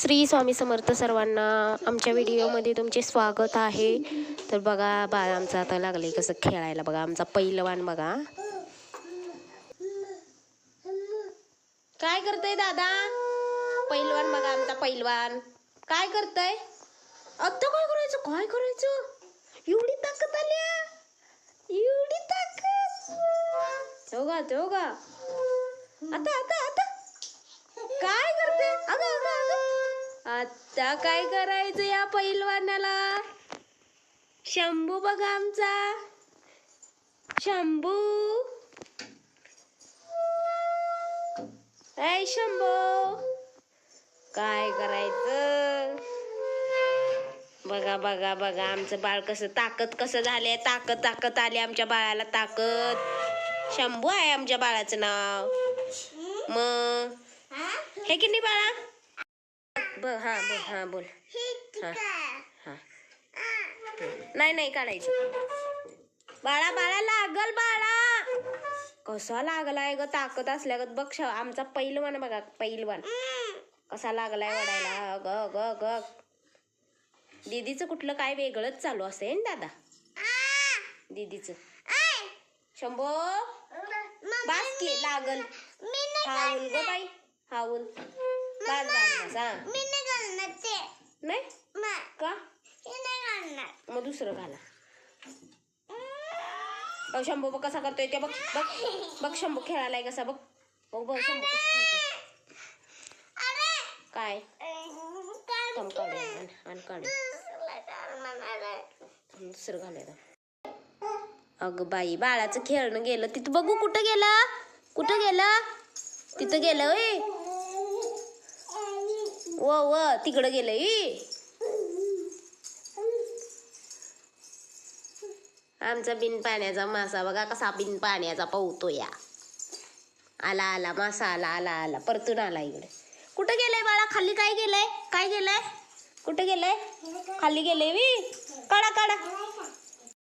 श्री स्वामी समर्थ सर्वांना आमच्या व्हिडिओमध्ये तुमचे स्वागत आहे. तर बघा बा आमचं आता लागले कसं खेळायला बघा. आमचा पहिलवान बघा. काय करतय दादा? पहिलवान बघा आमचा पहिलवान काय करतय? आता काय करायचं? काय करायचं? एवढी ताकद आल्या? एवढी ताकद? हो का? हो आता काय करायचं या पैलवानाला? शंभू बघा आमचा. शंभू. ऐ शंभू. काय करायचं? बघा बघा बघा आमचं बाळ कसं ताकद कसं झालंय? ताकद ताकद आली आमच्या बाळाला ताकद. शंभू आहे आमच्या बाळाचं नाव. मग? हे की नाही बाळा? ब हा बोल हा बोल. हा हा नाही नाही काढायचं. बाळा बाळा लागल बाळा. कसा लागलाय ग ताकद असल्यागत बघ आमचा पैलवान बघा पैलवान. कसा लागलाय वडायला. ग ग ग. दीदीचं कुठलं काय वेगळंच चालू असेल दादा? दीदीचं. शंभो. बास की लागल. हाऊल ग बाई. हाऊल. बास बास हा नाही का? मग दुसरं घाला. बघ शंभू बघ कसा करतोय ते बघ. बघ बघ शंभू खेळायलाय कसा बघ. बघ बघ शंभू कसा खेळतोय. काय? थांब काढू आण आण काढू दुसरं घालायला अगं बाई बाळाचं खेळणं गेलं. तिथं बघू कुठं गेलं? कुठं गेलं? तिथं गेलं वय व व तिकडं गेलं ई आमचा बिन पाण्याचा मासा बघा कसा बिन पाण्याचा पावतो या. आला आला मासा आला आला आला परतून आला इकडे. कुठं गेलंय बाळा? खाली काय गेलंय? काय गेलंय? कुठं गेलंय? खाली गेलंय वी? काढा काढा.